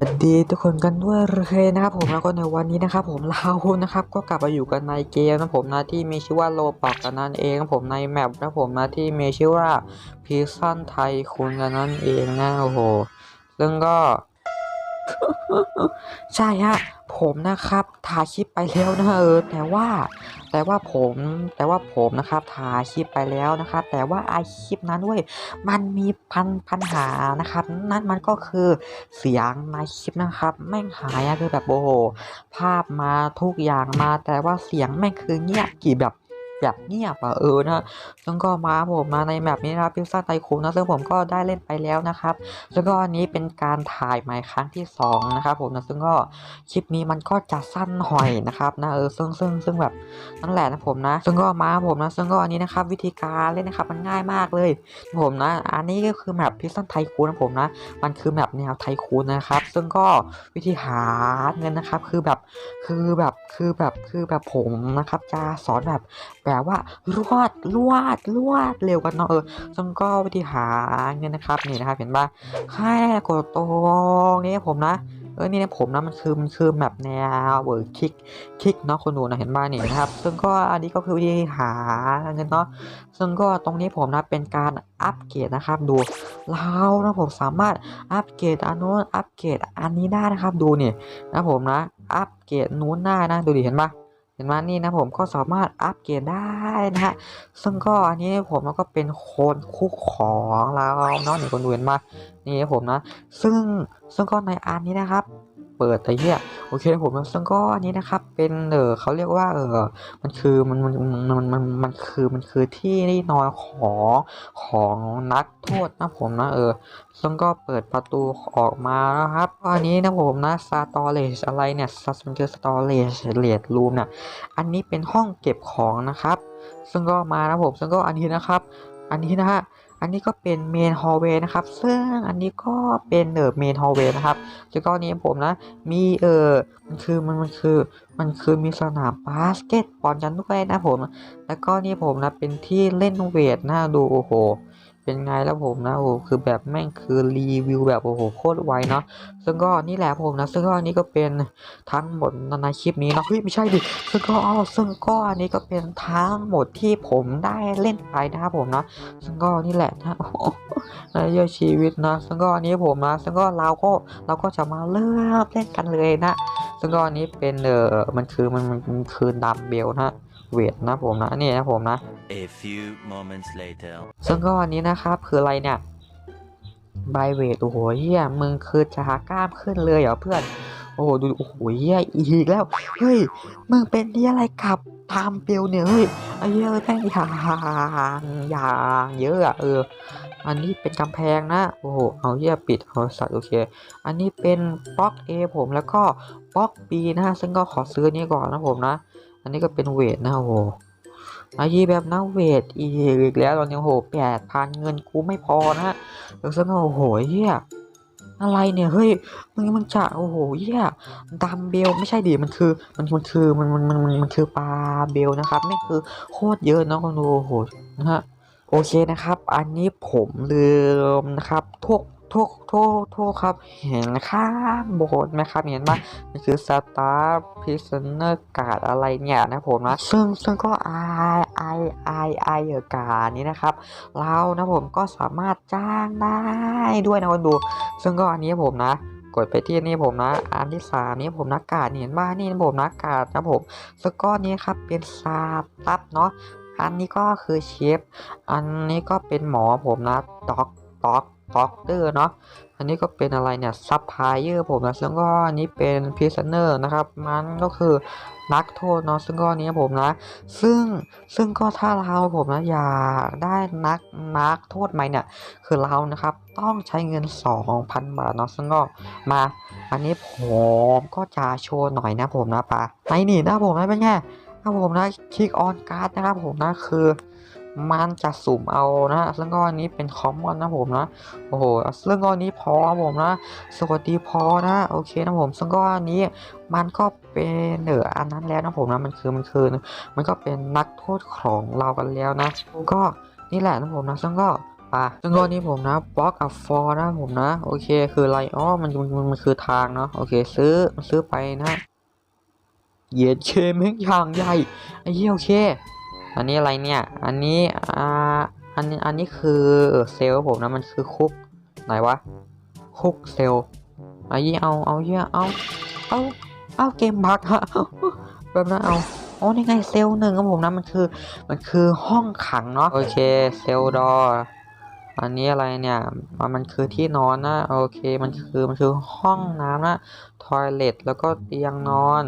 สวัสดีทุกคนกันด้วยเลยนะครับผมแล้วก็ในวันนี้นะครับผมเรานะครับก็กลับมาอยู่กันในเกมนะผมนะที่มีชื่อว่าโลบอกกันนั่นเองนะผมในแมปนะผมนะที่มีชื่อว่าพีซันไทยคุณกันนั่นเองนะโอ้โหซึ่งก็ ใช่ฮะผมนะครับถ่ายคลิปไปแล้วนะเออแต่ว่า แต่ว่าผมแต่ว่าผมนะครับถ่ายคลิปไปแล้วนะครับ แต่ว่าไอคลิปนั้นเว้ยมันมีปัญปัญหานะครับ นั่นมันก็คือเสียงในคลิปนะครับ แม่งหายอะคือแบบโอ้โหภาพมาทุกอย่างมา แต่ว่าเสียงแม่งคือเงียบกี่แบบ แบบเงียบอะเออนะซึ่งก็มาผมมาในแบบนี้นะครับพิซซ่าไตคูนะซึ่งผมก็ได้เล่นไปแล้วนะครับ แล้วก็อันนี้เป็นการถ่ายใหม่ครั้งที่สองนะครับผมนะซึ่งก็คลิปนี้มันก็จะสั้นหน่อยนะครับนะเออซึ่งซึ่งซึ่งแบบนั่นแหละนะผมนะ ซึ่งก็มาผมนะซึ่งก็อันนี้นะครับ วิธีการเล่นนะครับมันง่ายมากเลยผมนะ อันนี้ก็คือแมปพิซซันไทคูนนะผมนะ มันคือแมปแนวไทคูนนะครับ ซึ่งก็วิธีหาเงินนะครับ คือแบบคือแบบคือแบบคือแบบผมนะครับจะสอนแบบแบบว่ารวดรวดรวดเร็วกันเนาะเออซึ่งก็วิธีหาเงินนะครับนี่นะครับเห็นปะแค่กดตรงนี้ผมนะเออนี่นะผมนะมันคือมันคือแมปแนวเวิร์คลิกคลิกเนาะคนดูนะเห็นบ้านี่นะครับ ซึ่งก็อันนี้ก็คือวิธีหาเงินเนาะซึ่งก็ตรงนี้ผมนะเป็นการอัปเกรดนะครับดูเรานะผมสามารถอัปเกรดอันนู้นอัปเกรดอันนี้ได้นะครับดูนี่นะผมนะอัปเกรดนู้นได้นะดูดิเห็นปะ ห็นไหมนี่นะผมก็สามารถอัปเกรดได้นะฮะซึ่งก็อันนี้ผมก็เป็นคนคุกของเราเนาะนี่คนดูเห็นมานี่ผมนะ ซึ่งซึ่งก็ในอันนี้นะครับ เปิดไอ้เหี้ยโอเคผมนะซึ่งก็อันนี้นะครับ เป็นเออเขาเรียกว่าเออมันคือมันมันมันมันมันคือมันคือที่ที่นอนของของนักโทษนะผมนะเออซึ่งก็เปิดประตูออกมาแล้วครับอันนี้นะผมนะ storage อะไรเนี่ยมันคือ storage rate room เนี่ยอันนี้เป็นห้องเก็บของนะครับ ซึ่งก็มานะผมซึ่งก็อันนี้นะครับ อันนี้นะฮะ อันนี้ก็เป็นเมนฮอลเวย์นะครับ ซึ่งอันนี้ก็เป็นเออเมนฮอลเวย์นะครับแล้วก็นี้ผมนะ มีเออมันคือมันมันคือมันคือมีสนามบาสเกตบอลกันด้วยนะผม แล้วก็นี่ผมนะเป็นที่เล่นเวทนะดูโอ้โห เป็นไงแล้วผมนะโอ้โหคือแบบแม่งคือรีวิวแบบโอ้โหโคตรไวเนาะ ซึ่งก็นี่แหละผมนะ ซึ่งก็อันนี้ก็เป็นทั้งหมดในคลิปนี้เนาะเฮ้ยไม่ใช่ดิซึ่งก็อ๋อซึ่งก็อันนี้ก็เป็นทั้งหมดที่ผมได้เล่นไปนะครับผมนะ ซึ่งก็นี่แหละนะโอ้โหในเยอะชีวิตนะ ซึ่งก็อันนี้ผมนะ ซึ่งก็เราก็เราก็จะมาเริ่มเล่นกันเลยนะ ซึ่งก็อันนี้เป็นเออมันคือมันมันมันคือดัมเบลนะเวทนะผมนะนี่นะผมนะ A few moments later. ซึ่งก็อันนี้นะครับคืออะไรเนี่ย ไบเวทโอ้โหเฮียมึงคือจะหากล้ามขึ้นเลยเหรอเพื่อน โอ้โหดูโอ้โหเฮียอีกแล้วเฮ้ยมึงเป็นที่อะไรกับทามเปลวเนี่ยเฮ้ยไอ้เหี้ยแม่งอย่างอย่างเยอะอะเออ อันนี้เป็นกำแพงนะโอ้โหเอาเหี้ยปิดเอาสัตว์โอเค อันนี้เป็นบล็อก A ผมแล้วก็บล็อก B นะฮะซึ่งก็ขอซื้อนนี้ก่อนนะผมนะ อันนี้ก็เป็นเวทนะโอ้โห อายีแบบนักเวทอีกแล้วตอนนี้โอ้โหแปดพันเงินกูไม่พอนะฮะแล้วซึ่งโอ้โหเฮียอะไรเนี่ยเฮ้ยมึงมึงจะโอ้โหเฮียดัมเบลไม่ใช่ดิมันคือมันมันคือมันมันมันมันคือปลาเบลนะครับไม่คือโคตรเยอะเนาะคนดูโอ้โหนะฮะโอเคนะครับ อันนี้ผมลืมนะครับทุก โทุกทุกทุกครับ เห็นข้างบนไหมครับ เห็นปะมันคือ Star Prisoner Guard อะไรเนี่ยนะผมนะ ซึ่งซึ่งก็ I I I I เออกานี้นะครับ เรานะผมก็สามารถจ้างได้ด้วยนะคนดู ซึ่งก็อันนี้ผมนะกดไปที่นี่ผมนะอันที่สามนี้ผมนะกาดเห็นบ้านี่นะผมนะกาดนะผมซึ่งก็นี้ครับเป็นซาตับเนาะอันนี้ก็คือเชฟอันนี้ก็เป็นหมอผมนะด็อกด็อก ด็อกเตอร์เนาะอันนี้ก็เป็นอะไรเนี่ยซัพพลายเออร์ผมนะซึ่งก็อันนี้เป็นพิซเนอร์นะครับ มันก็คือนักโทษเนาะซึ่งก็อันนี้ผมนะ ซึ่งซึ่งก็ถ้าเราผมนะอยากได้นักนักโทษใหม่เนี่ย คือเรานะครับต้องใช้เงิน 2,000 บาทเนาะซึ่งก็มา อันนี้ผมก็จะโชว์หน่อยนะผมนะปะในนี่นะผมนะเป็นไงนะผมนะคลิกออนการ์ดนะครับผมนะคือ มันจะสุ่มเอานะซึ่งก็อันนี้เป็นคอมมอนนะผมนะโอ้โหซึ่งก็อันนี้พอครับผมนะสวัสดีพอนะโอเคนะผมซึ่งก็อันนี้มันก็เป็นเหนืออันนั้นแล้วนะผมนะมันคือมันคือมันก็เป็นนักโทษของเรากันแล้วนะก็นี่แหละนะผมนะซึ่งก็ปะซึ่งก้อนนี้ผมนะบล็อกอัฟฟอร์นะผมนะ โอเค คืออะไรอ๋อมันมันมันคือทางเนาะ โอเค ซื้อซื้อไปนะ เยียดเคแม่งอย่างใหญ่ ไอ้เหี้ยโอเค อันนี้อะไรเนี่ย อันนี้อ่าอันนี้อันนี้คือเซลล์ผมนะมันคือคุกไหนวะคุกเซลล์ไอ้เหี้ยเอาเอาเหี้ยเอาเอาเอาเกมบักฮะแบบนั้นเอาอ๋อนี่ไงเซลล์หนึ่งครับผมนะมันคือมันคือห้องขังเนาะโอเคเซลดออันนี้อะไรเนี่ยมันมันคือที่นอนนะโอเคมันคือมันคือห้องน้ำนะทอยเลทแล้วก็เตียงนอน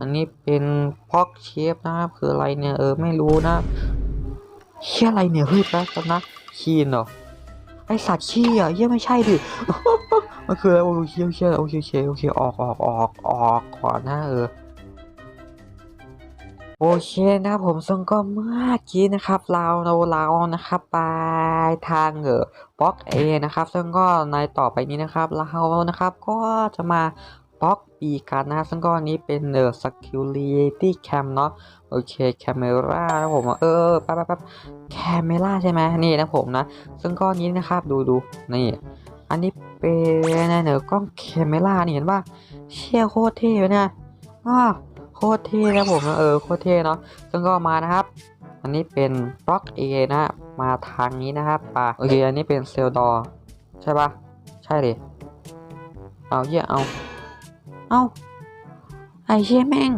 อันนี้เป็นพ็อกเชฟนะครับ คืออะไรเนี่ยเออไม่รู้นะเชี่ยอะไรเนี่ยเฮ้ยแป๊บแป๊บนะคีนเหรอไอสัตว์ขี้อะเหี้ยไม่ใช่ดิมันคืออะไรโอเคโอเคโอเคโอเคโอเคออกออกออกออกก่อนนะเออโอเคนะครับผมซึ่งก็เมื่อกี้นะครับ เราเราเรานะครับไปทางเออบล็อก A นะครับ ซึ่งก็ในต่อไปนี้นะครับเรานะครับก็จะมา บล็อก B กันนะครับซึ่งก็อันนี้เป็นเออ security cam เนาะโอเค camera นะผมเออแป๊บแป๊บแป๊บ camera ใช่ไหมนี่นะผมนะ ซึ่งก้อนนี้นะครับดูดูนี่ อันนี้เป็นเนอกล้อง camera นี่เห็นป่ะเชี่ยโคตรเท่เลยนี่ยอ้าโคตรเท่นะผมนะเออโคตรเท่เนาะซึ่งก็มานะครับ อันนี้เป็นบล็อก A นะมาทางนี้นะครับป่ะโอเคอันนี้เป็นเซลดอใช่ปะใช่ดิเอาเหี้ยเอา เอาไอ้เชี่ยแม่ง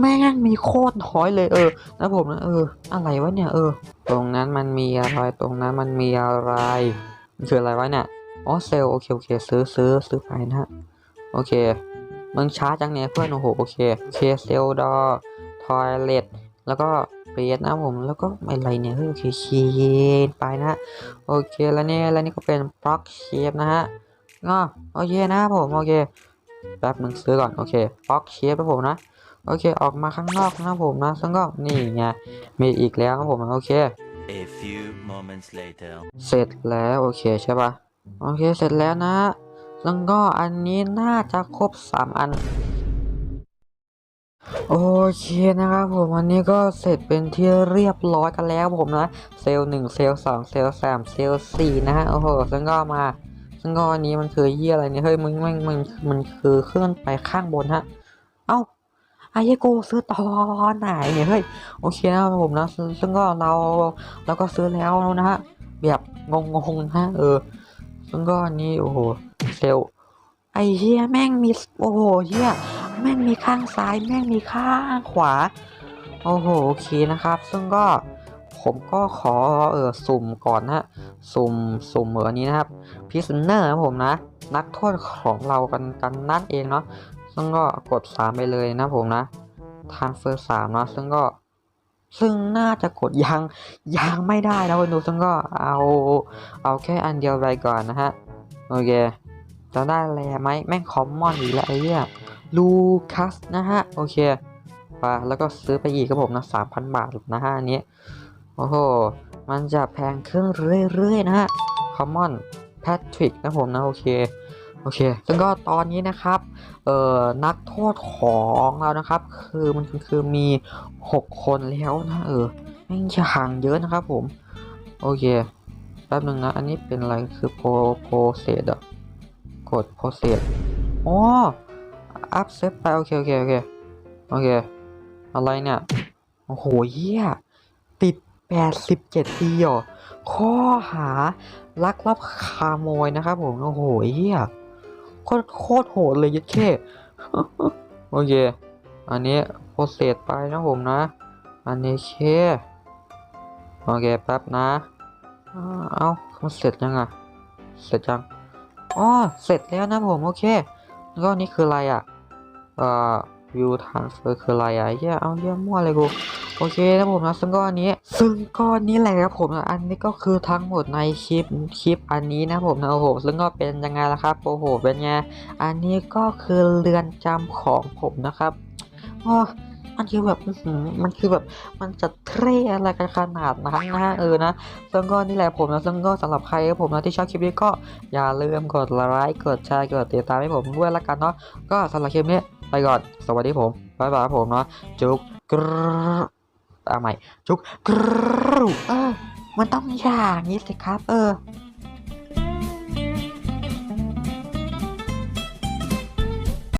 แม่งมีโคตรน้อยเลยเออนะผมนะเออ อะไรวะเนี่ยเออ ตรงนั้นมันมีอะไร ตรงนั้นมันมีอะไรมันคืออะไรวะเนี่ย อ๋อเซลโอเคโอเคซื้อซื้อซื้อไปนะฮะโอเคมึงช้าจังเนี่ยเพื่อนโอ้โหโอเคเคเซลดอทอยเลตแล้วก็เปรตนะผมแล้วก็อะไรเนี่ยเฮ้ยโอเคคีนไปนะฮะโอเคแล้วเนี่ยแล้วนี่ก็เป็นบล็อกเชฟนะฮะก็โอเคนะผมโอเค แป๊บมึงซื้อก่อน โอเคบล็อกเชฟนะผมนะ โอเค ออกมาข้างนอกนะผมนะซึ่งก็นี่ไง มีอีกแล้วครับผมโอเค A few moments later. เสร็จแล้วโอเคใช่ปะโอเคเสร็จแล้วนะ แล้วก็อันนี้น่าจะครบ 3 อัน โอเคนะครับผมอันนี้ก็เสร็จเป็นที่เรียบร้อยกันแล้วผมนะ เซลล์หนึ่งเซลล์สองเซลล์สามเซลล์สี่นะฮะโอ้โหซึ่งก็มา ซึ่งก็อันนี้มันคือเยี่ยอะไรเนี่ยเฮ้ยมึงมันมันมันคือเคลื่อนไปข้างบนฮะ เอ้าไอ้เหี้ยกูซื้อตอนไหนเนี่ยเฮ้ยโอเคนะครับผมนะซึ่งก็เราเราก็ซื้อแล้วนะฮะแบบงงๆนะฮะเออ ซึ่งก็อันนี้โอ้โหเซลไอเหี้ยแม่งมีโอ้โหเหี้ยแม่งมีข้างซ้ายแม่งมีข้างขวา โอ้โหโอเคนะครับ ซึ่งก็ ผมก็ขอเออสุ่มก่อนนะฮะสุ่มสุ่มเหมือนนี้นะครับพิซเนอร์นะผมนะ นักโทษของเรากันกันนั่นเองเนาะซึ่งก็กด 3 ไปเลยนะผมนะทานเฟอร์สามเนาะซึ่งก็ซึ่งน่าจะกดยังยังไม่ได้นะวันดูซึ่งก็เอาเอาแค่อันเดียวไปก่อนนะฮะโอเคจะได้แลไหมแม่งคอมมอนอีกแล้วไอ้เนี่ยลูคัสนะฮะโอเคไปแล้วก็ซื้อไปอีกครับผมนะสามพันบาทนะฮะอันนี้ โอ้โห มันจะแพงขึ้นเรื่อยๆนะฮะคอมมอนแพทริกนะผมนะโอเคโอเค ซึ่งก็ตอนนี้นะครับ เอ่อ นักโทษของเรานะครับ คือมันคือมี 6 คนแล้วนะเออแม่ห่างเยอะนะครับผม โอเค แป๊บนึงนะ อันนี้เป็นอะไรคือโปรโปรเซสอะกดโปรเซสอ๋อ อัพเซตไป โอเค โอเค โอเค โอเค อะไรเนี่ย โอ้โหเหี้ยติด 87 ปีเหรอข้อหาลักลอบขโมยนะครับผม โอ้โหเหี้ยโคตรโคตรโหดเลยยัดเข้โอเค อันนี้โปรเซสไปนะผมนะ อันนี้เคโอเคแป๊บนะ เอามันเสร็จยังอะ เสร็จยังอ๋อเสร็จแล้วนะผมโอเค แล้วก็นี่คืออะไรอะ เอ่อ view transfer คืออะไรอะเฮียเอาเฮียมั่วเลยกู โอเคนะผมนะซึ่งก็อันนี้ ซึ่งก็นี้แหละครับผมนะอันนี้ก็คือทั้งหมดในคลิปคลิปอันนี้นะผมนะโอ้โหซึ่งก็เป็นยังไงล่ะครับโอ้โหเป็นไงอันนี้ก็คือเรือนจำของผมนะครับอ๋อมันคือแบบมันคือแบบ มันจะเท่อะไรกันขนาดนั้นนะฮะเออนะซึ่งก็นี่แหละผมนะซึ่งก็สำหรับใครครับผมนะที่ชอบคลิปนี้ก็อย่าลืมกดไลค์กดแชร์กดติดตามให้ผมด้วยละกันเนาะก็สำหรับคลิปนี้ไปก่อน สวัสดีผมบ๊ายบายครับผมเนาะจุกก เอาใหม่จุกกรอ่ามันต้องอย่างนี้สิครับ เออ